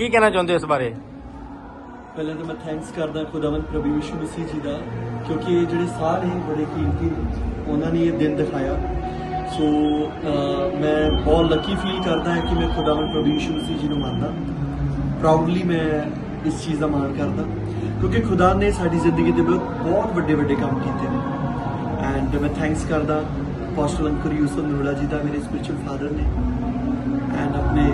ਕੀ ਕਹਿਣਾ ਚਾਹੁੰਦੇ ਹੋ ਇਸ ਬਾਰੇ? ਪਹਿਲਾਂ ਤਾਂ ਮੈਂ ਥੈਂਕਸ ਕਰਦਾ ਖੁਦਾਵੰਦ ਪ੍ਰਭੂ ਯਿਸੂ ਮਸੀਹ ਜੀ ਦਾ, ਕਿਉਂਕਿ ਇਹ ਜਿਹੜੇ ਸਾਹ ਨੇ ਬੜੇ ਕੀਮਤੀ ਨੇ, ਉਹਨਾਂ ਨੇ ਇਹ ਦਿਨ ਦਿਖਾਇਆ। ਸੋ ਮੈਂ ਬਹੁਤ ਲੱਕੀ ਫੀਲ ਕਰਦਾ ਹਾਂ ਕਿ ਮੈਂ ਖੁਦਾਵੰਦ ਪ੍ਰਭੂ ਯਿਸੂ ਮਸੀਹ ਜੀ ਨੂੰ ਮੰਨਦਾ। ਪ੍ਰਾਊਡਲੀ ਮੈਂ ਇਸ ਚੀਜ਼ ਦਾ ਮਾਣ ਕਰਦਾ, ਕਿਉਂਕਿ ਖੁਦਾ ਨੇ ਸਾਡੀ ਜ਼ਿੰਦਗੀ ਦੇ ਵਿੱਚ ਬਹੁਤ ਵੱਡੇ ਵੱਡੇ ਕੰਮ ਕੀਤੇ ਨੇ। ਐਂਡ ਮੈਂ ਥੈਂਕਸ ਕਰਦਾ ਪਾਸਟਰ ਅੰਕਰ ਯੂਸਫ ਨਰੂਲਾ ਜੀ ਦਾ, ਮੇਰੇ ਸਪਿਰਚੁਅਲ ਫਾਦਰ ਨੇ। ਐਂਡ ਆਪਣੇ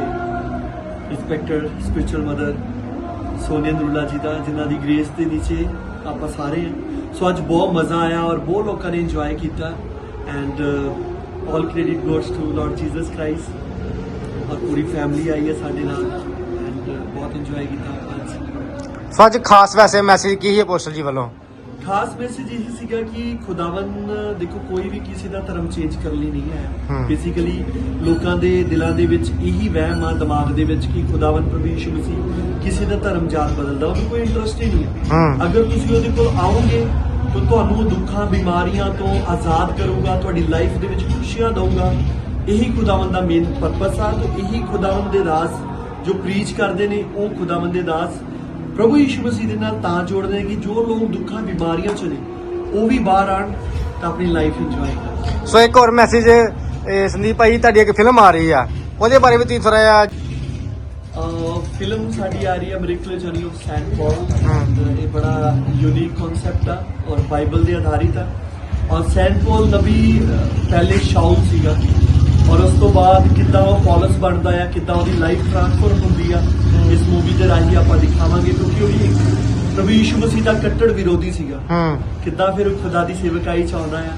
respected spiritual mother Sonia Narula ji ਦਾ, ਜਿਨ੍ਹਾਂ ਦੀ ਗ੍ਰੇਸ ਦੇ ਨੀਚੇ ਆਪਾਂ ਸਾਰੇ ਹਾਂ। ਸੋ ਅੱਜ ਬਹੁਤ ਮਜ਼ਾ ਆਇਆ ਔਰ ਬਹੁਤ ਲੋਕਾਂ ਨੇ ਇੰਜੋਏ ਕੀਤਾ। And all credit goes to Lord Jesus Christ ਔਰ ਪੂਰੀ ਫੈਮਿਲੀ ਆਈ ਹੈ ਸਾਡੇ ਨਾਲ। ਐਂਡ uh, ਬਹੁਤ ਇੰਜੋਏ ਕੀਤਾ। ਅੱਜ ਸੋ ਅੱਜ ਖਾਸ ਵੈਸੇ ਮੈਸੇਜ ਕੀ ਹੈ ਪੋਸਟਲ ਜੀ ਵੱਲੋਂ? ਖਾਸ ਮੈਸੇਜ ਇਹ ਸੀਗਾ ਕਿ ਖੁਦਾਵੰ ਦੇਖੋ ਕੋਈ ਵੀ ਕਿਸੇ ਦਾ ਧਰਮ ਚੇਂਜ ਕਰਨ ਲਈ ਨਹੀਂ ਹੈ। ਬੇਸਿਕਲੀ ਲੋਕਾਂ ਦੇ ਦਿਲਾਂ ਦੇ ਵਿੱਚ ਇਹੀ ਵਹਿਮ ਆ ਦਿਮਾਗ ਦੇ ਵਿੱਚ ਕਿ ਖੁਦਾਵੰ ਪ੍ਰਭੂ ਯਿਸੂ ਮਸੀਹ ਕਿਸੇ ਦਾ ਧਰਮ ਜਾਤ ਬਦਲਦਾ ਉਹਨੂੰ ਕੋਈ ਇੰਟਰਸਟ ਹੀ ਨਹੀਂ ਹੈ। ਅਗਰ ਤੁਸੀਂ ਉਹਦੇ ਕੋਲ ਆਓਗੇ ਤਾਂ ਤੁਹਾਨੂੰ ਦੁੱਖਾਂ ਬਿਮਾਰੀਆਂ ਤੋਂ ਆਜ਼ਾਦ ਕਰੂਗਾ ਤੁਹਾਡੀ ਲਾਈਫ ਦੇ ਵਿੱਚ ਖੁਸ਼ੀਆਂ ਦਊਗਾ ਇਹੀ ਖੁਦਾਵੰ ਦਾ ਮੇਨ ਪਰਪਸ ਆ ਤੇ ਇਹੀ ਖੁਦਾਵੰ ਦੇ ਰਾਜ਼ ਜੋ ਪ੍ਰੀਚ ਕਰਦੇ ਨੇ ਉਹ ਖੁਦਾਵੰ ਦੇ ਰਾਜ਼ ਪ੍ਰਭੂ ਯਿਸੂ ਮਸੀਹ ਦੇ ਨਾਲ ਤਾਂ ਜੋੜਦੇ ਕਿ ਜੋ ਲੋਕ ਦੁੱਖਾਂ ਬਿਮਾਰੀਆਂ ਚ ਨੇ ਉਹ ਵੀ ਬਾਹਰ ਆਣ ਤਾਂ ਆਪਣੀ ਲਾਈਫ ਇੰਜੋਏ ਕਰਨ। ਸੋ ਇੱਕ ਹੋਰ ਮੈਸੇਜ ਸੰਦੀਪ ਭਾਈ ਤੁਹਾਡੀ ਇੱਕ ਫਿਲਮ ਆ ਰਹੀ ਆ। ਉਹਦੇ ਬਾਰੇ ਵੀ ਤੁਸੀਂ ਥੋੜਾ ਜਿਹਾ ਫਿਲਮ ਸਾਡੀ ਆ ਰਹੀ ਹੈ miracle journey of Saint Paul. ਇਹ ਬੜਾ ਯੂਨੀਕ ਕਨਸੈਪਟ ਆ ਔਰ ਬਾਈਬਲ ਦੇ ਆਧਾਰਿਤ ਆ। ਔਰ ਸੈਂਟ ਪੌਲ ਨਬੀ ਪਹਿਲੇ ਸ਼ਾਉਲ ਸੀਗਾ। ਔਰ ਉਸ ਤੋਂ ਬਾਅਦ ਕਿੱਦਾਂ ਉਹ ਪੌਲਸ ਬਣਦਾ ਆ ਕਿੱਦਾਂ ਉਹਦੀ ਲਾਈਫ ਟ੍ਰਾਂਸਫਰ ਹੁੰਦੀ ਆ ਦੇ ਰਾਹੀਂ ਆਪਾਂ ਦਿਖਾਵਾਂਗੇ ਕਿਉਂਕਿ ਉਹ ਵੀ ਪ੍ਰਭੂ ਯਿਸੂ ਮਸੀਹ ਦਾ ਕੱਟੜ ਵਿਰੋਧੀ ਸੀਗਾ। ਹੂੰ। ਕਿੱਦਾਂ ਫਿਰ ਖੁਦਾ ਦੀ ਸੇਵਕਾਈ ਚ ਆਉਂਦਾ ਆ।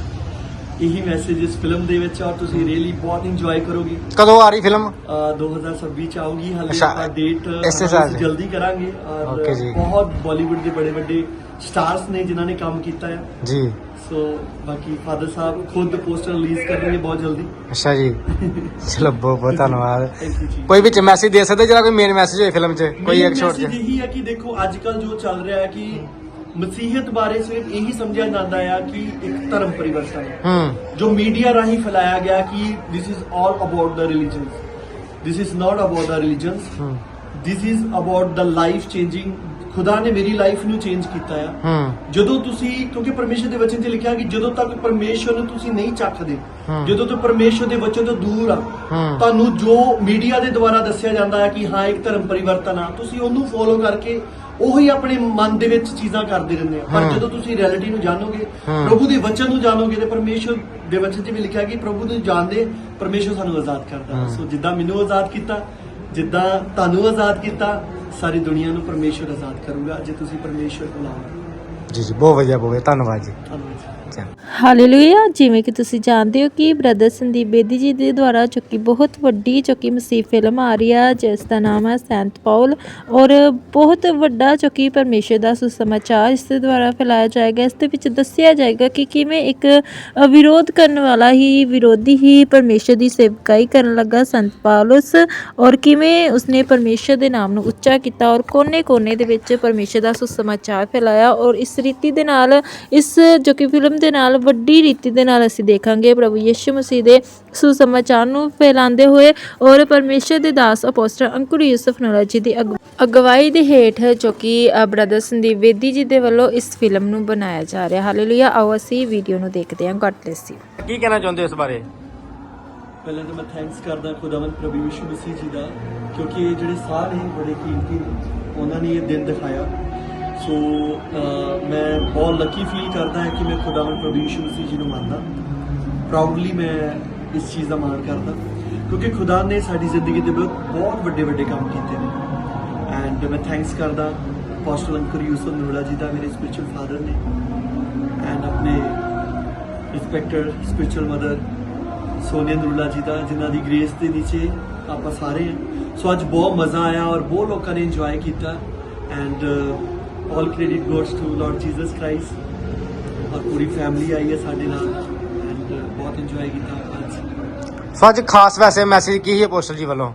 ਇਹੀ ਮੈਸੇਜ ਇਸ ਫਿਲਮ ਦੇ ਵਿੱਚ ਆ ਤੁਸੀਂ ਰੀਅਲੀ ਬਹੁਤ ਇੰਜੋਏ ਕਰੋਗੇ। ਕਦੋਂ ਆ ਰਹੀ ਫਿਲਮ ਅਹ 2026 ਚ ਆਊਗੀ। ਹਾਲੇ ਅੱਛਾ, ਆਪਾਂ ਡੇਟ ਇਸੇ ਸਾਲ ਦੀ? ਜਲਦੀ ਕਰਾਂਗੇ। ਔਰ Okay ਜੀ। ਬਹੁਤ ਬਾਲੀਵੁੱਡ ਦੇ ਬੜੇ ਵੱਡੇ ਸਟਾਰਸ ਨੇ ਜਿਨ੍ਹਾਂ ਨੇ ਕੰਮ ਕੀਤਾ ਹੈ। ਜੀ। ਸੋ ਬਾਕੀ ਫਾਦਰ ਸਾਹਿਬ ਖੁਦ ਪੋਸਟਰ ਰਿਲੀਜ਼ ਕਰਨਗੇ ਬਹੁਤ ਜਲਦੀ। ਅੱਛਾ ਜੀ। ਚਲੋ ਬਹੁਤ ਬਹੁਤ ਧੰਨਵਾਦ। ਥੈਂਕ ਯੂ ਜੀ। ਕੋਈ ਵਿੱਚ ਮੈਸੇਜ ਦੇ ਸਕਦੇ ਜਿਹੜਾ ਕੋਈ ਮੇਨ ਮੈਸੇਜ ਹੋਏ ਫਿਲਮ 'ਚ? ਕੋਈ ਇੱਕ ਛੋਟ ਮੈਸੇਜ ਜਿਹਾ? ਇਹੀ ਹੈ ਕਿ ਦੇਖੋ ਅੱਜ ਕੱਲ ਜੋ ਚੱਲ ਰਿਹਾ ਹੈ ਕਿ ਮਸੀਹਤ ਬਾਰੇ ਸਿਰਫ ਇਹੀ ਸਮਝਿਆ ਜਾਂਦਾ ਹੈ ਕਿ ਇੱਕ ਧਰਮ ਪਰਿਵਰਤਨ ਹੈ ਜੋ ਮੀਡੀਆ ਰਾਹੀਂ ਫੈਲਾਇਆ ਗਿਆ ਕਿ is all about the religions this is not about the religions ਹੂੰ this is about the life changing ਖੁਦਾ ਨੇ ਮੇਰੀ ਲਾਈਫ ਨੂੰ ਚੇਂਜ ਕੀਤਾ ਆ ਜਦੋਂ ਤੁਸੀਂ ਕਿਉਂਕਿ ਪਰਮੇਸ਼ਰ ਦੇ ਵਚਨ 'ਚ ਲਿਖਿਆ ਕਿ ਜਦੋਂ ਤੱਕ ਪਰਮੇਸ਼ਰ ਨੂੰ ਤੁਸੀਂ ਨਹੀਂ ਚੱਖਦੇ। ਜਦੋਂ ਤੱਕ ਪਰਮੇਸ਼ਰ ਦੇ ਵਚਨ ਤੋਂ ਦੂਰ ਆ। ਤੁਹਾਨੂੰ ਜੋ ਮੀਡੀਆ ਦੇ ਦੁਆਰਾ ਦੱਸਿਆ ਜਾਂਦਾ ਹੈ ਕਿ ਹਾਂ ਇੱਕ ਧਰਮ ਪਰਿਵਰਤਨ ਆ ਤੁਸੀਂ ਉਹਨੂੰ ਫੋਲੋ ਕਰਕੇ ਉਹੀ ਆਪਣੇ ਮਨ ਦੇ ਵਿੱਚ ਚੀਜ਼ਾਂ ਕਰਦੇ ਰਹਿੰਦੇ ਆ ਪਰ। ਜਦੋਂ ਤੁਸੀਂ ਰਿਐਲਿਟੀ ਨੂੰ ਜਾਣੋਗੇ। ਪ੍ਰਭੂ ਦੇ ਵਚਨ ਨੂੰ ਜਾਣੋਗੇ ਤੇ ਪਰਮੇਸ਼ਰ ਦੇ ਵਚਨ 'ਚ ਵੀ ਲਿਖਿਆ ਕਿ ਪ੍ਰਭੂ ਨੂੰ ਜਾਣਦੇ ਪਰਮੇਸ਼ਰ ਸਾਨੂੰ ਆਜ਼ਾਦ ਕਰਦਾ। ਸੋ ਜਿੱਦਾਂ ਮੈਨੂੰ ਆਜ਼ਾਦ ਕੀਤਾ ਜਿੱਦਾਂ ਤੁਹਾਨੂੰ ਆਜ਼ਾਦ ਕੀਤਾ ਸਾਰੀ ਦੁਨੀਆ ਨੂੰ ਪਰਮੇਸ਼ਰ ਆਜ਼ਾਦ ਕਰੂਗਾ ਜੇ ਤੁਸੀਂ ਪਰਮੇਸ਼ਰ ਕੋਲ ਆਓਗੇ ਜੀ ਜੀ ਬਹੁਤ ਵਧੀਆ ਬਹੁਤ ਵਧੀਆ। ਧੰਨਵਾਦ ਜੀ। ਹਾਲੇਲੂਇਆ ਜਿਵੇਂ ਕਿ ਤੁਸੀਂ ਜਾਣਦੇ ਹੋ ਕਿ ਬ੍ਰਦਰ ਸੰਦੀਪ ਬੇਦੀ ਜੀ ਦੇ ਦੁਆਰਾ ਚੁੱਕੀ ਬਹੁਤ ਵੱਡੀ ਜੋ ਮਸੀਹ ਫਿਲਮ ਆ ਰਹੀ ਆ, ਜਿਸ ਦਾ ਨਾਮ ਹੈ ਸੈਂਟ ਪਾਉਲ ਔਰ ਬਹੁਤ ਵੱਡਾ ਜੋ ਕਿ ਪਰਮੇਸ਼ਰ ਦਾ ਸੁਸਮਾਚਾਰ ਇਸ ਦੇ ਦੁਆਰਾ ਫੈਲਾਇਆ ਜਾਏਗਾ। ਇਸ ਦੇ ਵਿੱਚ ਦੱਸਿਆ ਜਾਏਗਾ ਕਿ ਕਿਵੇਂ ਇੱਕ ਵਿਰੋਧ ਕਰਨ ਵਾਲਾ ਹੀ ਵਿਰੋਧੀ ਹੀ ਪਰਮੇਸ਼ਰ ਦੀ ਸੇਵਕਾਈ ਕਰਨ ਲੱਗਾ ਸੰਤ ਪਾਉਲਸ ਔਰ ਕਿਵੇਂ ਉਸਨੇ ਪਰਮੇਸ਼ਰ ਦੇ ਨਾਮ ਨੂੰ ਉੱਚਾ ਕੀਤਾ, ਔਰ ਕੋਨੇ-ਕੋਨੇ ਦੇ ਵਿੱਚ ਪਰਮੇਸ਼ਰ ਦਾ ਸੁਸਮਾਚਾਰ ਫੈਲਾਇਆ, ਔਰ ਇਸ ਰੀਤੀ ਦੇ ਨਾਲ, ਇਸ ਜੋ ਕਿ ਫਿਲਮ ਦੇ ਨਾਲ ਵੱਡੀ ਰੀਤੀ ਦੇ ਨਾਲ ਅਸੀਂ ਦੇਖਾਂਗੇ ਪ੍ਰਭੂ ਯਿਸੂ ਮਸੀਹ ਦੇ ਸੁਸਮਾਚਾਰ ਨੂੰ ਫੈਲਾਉਂਦੇ ਹੋਏ ਔਰ ਪਰਮੇਸ਼ਰ ਦੇ ਦਾਸ ਅਪੋਸਟਲ ਅੰਕੁਰ ਯੂਸਫ ਨੋਲਾ ਜੀ ਦੀ ਅਗ- ਅਗਵਾਈ ਦੇ ਹੇਠ ਜੋ ਕਿ ਬ੍ਰਦਰ ਸੰਦੀਪ ਵੇਦੀ ਜੀ ਦੇ ਵੱਲੋਂ ਇਸ ਫਿਲਮ ਨੂੰ ਬਣਾਇਆ ਜਾ ਰਿਹਾ। ਹਾਲੇਲੂਇਆ ਆਓ ਅਸੀਂ ਵੀਡੀਓ ਨੂੰ ਦੇਖਦੇ ਹਾਂ। ਗॉड ਬlesਸ ਯੂ ਕੀ ਕਹਿਣਾ ਚਾਹੁੰਦੇ ਹੋ ਇਸ ਬਾਰੇ? ਪਹਿਲਾਂ ਤਾਂ ਮੈਂ ਥੈਂਕਸ ਕਰਦਾ ਖੁਦਾਵੰਦ ਪ੍ਰਭੂ ਯਿਸੂ ਮਸੀਹ ਜੀ ਦਾ ਕਿਉਂਕਿ ਇਹ ਜਿਹੜੇ ਸਾਹ ਨੇ ਬੜੇ ਕੀਮਤੀ ਨੇ। ਉਹਨਾਂ ਨੇ ਇਹ ਦਿਨ ਦਿਖਾਇਆ। ਸੋ uh, ਮੈਂ ਬਹੁਤ ਲੱਕੀ ਫੀਲ ਕਰਦਾ ਹਾਂ ਕਿ ਮੈਂ ਖੁਦਾਵੰਦ ਪ੍ਰਭੂ ਯਿਸੂ ਮਸੀਹ ਜੀ ਨੂੰ ਮੰਨਦਾ। ਪ੍ਰਾਊਡਲੀ ਮੈਂ ਇਸ ਚੀਜ਼ ਦਾ ਮਾਣ ਕਰਦਾ। ਕਿਉਂਕਿ ਖੁਦਾ ਨੇ ਸਾਡੀ ਜ਼ਿੰਦਗੀ ਦੇ ਵਿੱਚ ਬਹੁਤ ਵੱਡੇ ਵੱਡੇ ਕੰਮ ਕੀਤੇ ਨੇ। ਐਂਡ ਮੈਂ ਥੈਂਕਸ ਕਰਦਾ ਪਾਸਟਰ ਅੰਕਰ ਯੂਸਫ ਨਰੂਲਾ ਜੀ ਦਾ, ਮੇਰੇ ਸਪਿਰਚੁਅਲ ਫਾਦਰ ਨੇ। ਐਂਡ ਆਪਣੇ respected spiritual mother Sonia Narula ji ਦਾ, ਜਿਨ੍ਹਾਂ ਦੀ ਗ੍ਰੇਸ ਦੇ ਨੀਚੇ ਆਪਾਂ ਸਾਰੇ ਹਾਂ। ਸੋ ਅੱਜ ਬਹੁਤ ਮਜ਼ਾ ਆਇਆ ਔਰ ਬਹੁਤ ਲੋਕਾਂ ਨੇ ਇੰਜੋਏ ਕੀਤਾ। And all credit goes to Lord Jesus Christ ਔਰ ਪੂਰੀ ਫੈਮਿਲੀ ਆਈ ਹੈ ਸਾਡੇ ਨਾਲ ਐਂਡ ਬਹੁਤ ਇੰਜੋਏ ਕੀਤਾ ਅੱਜ। ਸੋ ਅੱਜ ਖਾਸ ਵੈਸੇ ਮੈਸੇਜ ਕੀ ਸੀ ਅਪੋਸਟਲ ਜੀ ਵੱਲੋਂ?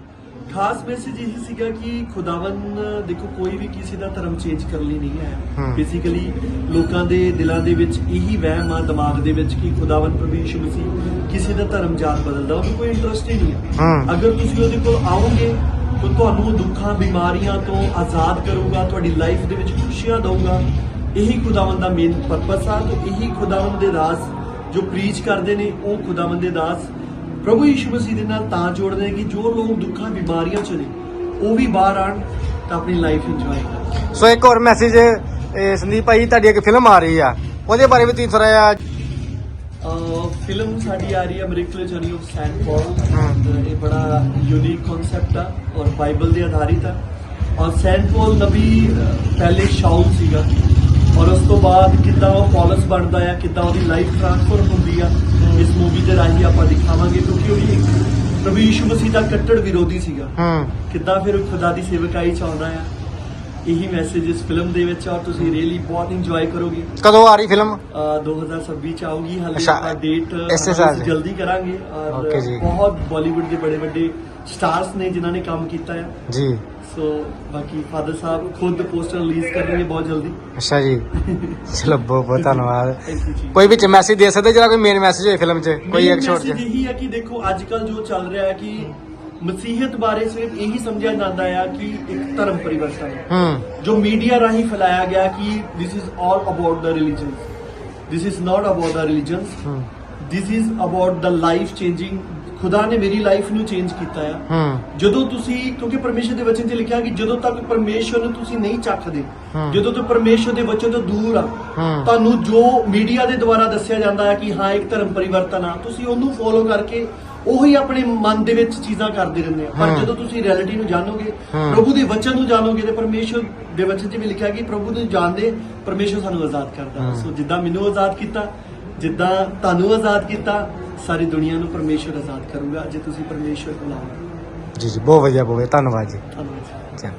ਖਾਸ ਮੈਸੇਜ ਇਹ ਸੀਗਾ ਕਿ ਖੁਦਾਵੰ ਦੇਖੋ ਕੋਈ ਵੀ ਕਿਸੇ ਦਾ ਧਰਮ ਚੇਂਜ ਕਰਨ ਲਈ ਨਹੀਂ ਹੈ। ਬੇਸਿਕਲੀ ਲੋਕਾਂ ਦੇ ਦਿਲਾਂ ਦੇ ਵਿੱਚ ਇਹੀ ਵਹਿਮ ਆ ਦਿਮਾਗ ਦੇ ਵਿੱਚ ਕਿ ਖੁਦਾਵੰ ਪ੍ਰਭੂ ਯਿਸੂ ਮਸੀਹ ਕਿਸੇ ਦਾ ਧਰਮ ਜਾਤ ਬਦਲਦਾ ਉਹਨੂੰ ਕੋਈ ਇੰਟਰਸਟ ਹੀ ਨਹੀਂ। ਹੈ ਹੂੰ। ਅਗਰ ਤੁਸੀਂ ਉਹਦੇ ਕੋਲ ਆਓਗੇ ਤੋ ਤੁਹਾਨੂੰ ਦੁੱਖਾਂ, ਬਿਮਾਰੀਆਂ ਤੋਂ ਆਜ਼ਾਦ ਕਰੂਗਾ, ਤੁਹਾਡੀ ਲਾਈਫ ਦੇ ਵਿੱਚ ਖੁਸ਼ੀਆਂ ਦਊਗਾ। ਇਹੀ ਖੁਦਾਵੰਦ ਦਾ ਮੇਨ ਪਰਪਸ ਆ ਤੇ ਇਹੀ ਖੁਦਾਵੰਦ ਦੇ ਦਾਸ ਜੋ ਪ੍ਰੀਚ ਕਰਦੇ ਨੇ, ਉਹ ਖੁਦਾਵੰਦ ਦੇ ਦਾਸ। ਪ੍ਰਭੂ ਯਿਸੂ ਮਸੀਹ ਦੇ ਨਾਲ ਤਾਂ ਜੋੜਦੇ ਨੇ ਕਿ ਜੋ ਲੋਕ ਦੁੱਖਾਂ, ਬਿਮਾਰੀਆਂ ਚ ਨੇ, ਉਹ ਵੀ ਬਾਹਰ ਆਣ ਤਾਂ ਆਪਣੀ ਲਾਈਫ ਇੰਜੋਏ ਕਰਨ। ਸੋ ਇੱਕ ਹੋਰ ਮੈਸੇਜ ਸੰਦੀਪ ਭਾਈ, ਤੁਹਾਡੀ ਇੱਕ ਫਿਲਮ ਆ ਰਹੀ ਆ। ਉਹਦੇ ਬਾਰੇ ਵੀ ਤੁਸੀਂ ਥੋੜਾ ਜਿਹਾ ਫਿਲਮ ਸਾਡੀ ਆ ਰਹੀ ਹੈ miracle journey of Saint Paul. ਇਹ ਬੜਾ ਯੂਨੀਕ ਕਨਸੈਪਟ ਆ ਔਰ ਬਾਈਬਲ ਦੇ ਆਧਾਰਿਤ ਆ। ਔਰ ਸੈਂਟ ਪੌਲ ਨਬੀ ਪਹਿਲੇ ਸ਼ਾਉਲ ਸੀਗਾ। ਔਰ ਉਸ ਤੋਂ ਬਾਅਦ ਕਿੱਦਾਂ ਉਹ ਪੌਲਸ ਬਣਦਾ ਆ ਕਿੱਦਾਂ ਉਹਦੀ ਲਾਈਫ ਟ੍ਰਾਂਸਫਰ ਹੁੰਦੀ ਆ ਇਸ ਮੂਵੀ ਦੇ ਰਾਹੀਂ ਆਪਾਂ ਦਿਖਾਵਾਂਗੇ ਕਿਉਂਕਿ ਉਹ ਵੀ ਇੱਕ ਪ੍ਰਭੂ ਯਿਸੂ ਮਸੀਹ ਦਾ ਕੱਟੜ ਵਿਰੋਧੀ ਸੀਗਾ। ਹੂੰ। ਕਿੱਦਾਂ ਫਿਰ ਖੁਦਾ ਦੀ ਸੇਵਕਾਈ ਚ ਆਉਂਦਾ ਆ। ਇਹੀ ਮੈਸੇਜ ਇਸ ਫਿਲਮ ਦੇ ਵਿੱਚ ਆ ਤੁਸੀਂ ਰੀਅਲੀ ਬਹੁਤ ਇੰਜੋਏ ਕਰੋਗੇ। ਕਦੋਂ ਆ ਰਹੀ ਫਿਲਮ ਅਹ 2026 ਚ ਆਊਗੀ ਹਾਲੇ ਅੱਛਾ, ਆਪਾਂ ਡੇਟ ਇਸੇ ਸਾਲ ਦੀ? ਜਲਦੀ ਕਰਾਂਗੇ ਔਰ Okay ਜੀ। ਬਹੁਤ ਬਾਲੀਵੁੱਡ ਦੇ ਬੜੇ ਵੱਡੇ ਸਟਾਰਸ ਨੇ ਜਿਨ੍ਹਾਂ ਨੇ ਕੰਮ ਕੀਤਾ ਹੈ। ਜੀ। ਸੋ ਬਾਕੀ ਫਾਦਰ ਸਾਹਿਬ ਖੁਦ ਪੋਸਟਰ ਰਿਲੀਜ਼ ਕਰਨਗੇ ਬਹੁਤ ਜਲਦੀ। ਅੱਛਾ ਜੀ। ਚਲੋ ਬਹੁਤ ਬਹੁਤ ਧੰਨਵਾਦ। ਥੈਂਕ ਯੂ ਜੀ। ਕੋਈ ਵਿੱਚ ਮੈਸੇਜ ਦੇ ਸਕਦੇ ਜਿਹੜਾ ਕੋਈ ਮੇਨ ਮੈਸੇਜ ਹੋਏ ਫਿਲਮ 'ਚ? ਕੋਈ ਇੱਕ ਮੈਸੇਜ ਜਿਹਾ? ਇਹੀ ਹੈ ਕਿ ਦੇਖੋ ਅੱਜ ਕੱਲ ਜੋ ਚੱਲ ਰਿਹਾ ਹੈ ਕਿ ਮਸੀਹਤ ਬਾਰੇ ਸਿਰਫ ਇਹੀ ਸਮਝਿਆ ਜਾਂਦਾ ਹੈ ਕਿ ਇੱਕ ਧਰਮ ਪਰਿਵਰਤਨ ਹੈ। ਜੋ ਮੀਡੀਆ ਰਾਹੀਂ ਫੈਲਾਇਆ ਗਿਆ ਕਿ is all about the religions this is not about the religions ਹੂੰ। this is about the life changing ਖੁਦਾ ਨੇ ਮੇਰੀ ਲਾਈਫ ਨੂੰ ਚੇਂਜ ਕੀਤਾ ਆ। ਜਦੋਂ ਤੁਸੀਂ ਕਿਉਂਕਿ ਪਰਮੇਸ਼ਰ ਦੇ ਵਚਨ 'ਚ ਲਿਖਿਆ ਕਿ ਜਦੋਂ ਤੱਕ ਪਰਮੇਸ਼ਰ ਨੂੰ ਤੁਸੀਂ ਨਹੀਂ ਚੱਖਦੇ ਹਮ। ਜਦੋਂ ਤੱਕ ਪਰਮੇਸ਼ਰ ਦੇ ਵਚਨ ਤੋਂ ਦੂਰ ਆ। ਤੁਹਾਨੂੰ ਜੋ ਮੀਡੀਆ ਦੇ ਦੁਆਰਾ ਦੱਸਿਆ ਜਾਂਦਾ ਹੈ ਕਿ ਹਾਂ ਇੱਕ ਧਰਮ ਪਰਿਵਰਤਨ ਆ ਤੁਸੀਂ ਉਹਨੂੰ ਫੋਲੋ ਕਰਕੇ ਉਹੀ ਆਪਣੇ ਮਨ ਦੇ ਵਿੱਚ ਚੀਜ਼ਾਂ ਕਰਦੇ ਰਹਿੰਦੇ ਆ। ਪਰ। ਜਦੋਂ ਤੁਸੀਂ ਰਿਐਲਿਟੀ ਨੂੰ ਜਾਣੋਗੇ। ਪ੍ਰਭੂ ਦੇ ਵਚਨ ਨੂੰ ਜਾਣੋਗੇ ਤੇ ਪਰਮੇਸ਼ਰ ਦੇ ਵਚਨ 'ਚ ਵੀ ਲਿਖਿਆ ਕਿ ਪ੍ਰਭੂ ਨੂੰ ਜਾਣਦੇ ਪਰਮੇਸ਼ਰ ਸਾਨੂੰ ਆਜ਼ਾਦ ਕਰਦਾ। ਸੋ ਜਿੱਦਾਂ ਮੈਨੂੰ ਆਜ਼ਾਦ ਕੀਤਾ ਜਿੱਦਾਂ ਤੁਹਾਨੂੰ ਆਜ਼ਾਦ ਕੀਤਾ ਸਾਰੀ ਦੁਨੀਆ ਨੂੰ ਪਰਮੇਸ਼ਰ ਆਜ਼ਾਦ ਕਰੂਗਾ ਜੇ ਤੁਸੀਂ ਪਰਮੇਸ਼ਰ ਕੋਲ ਆਓਗੇ ਜੀ ਜੀ ਬਹੁਤ ਵਧੀਆ ਬਹੁਤ ਧੰਨਵਾਦ ਜੀ। ਧੰਨਵਾਦ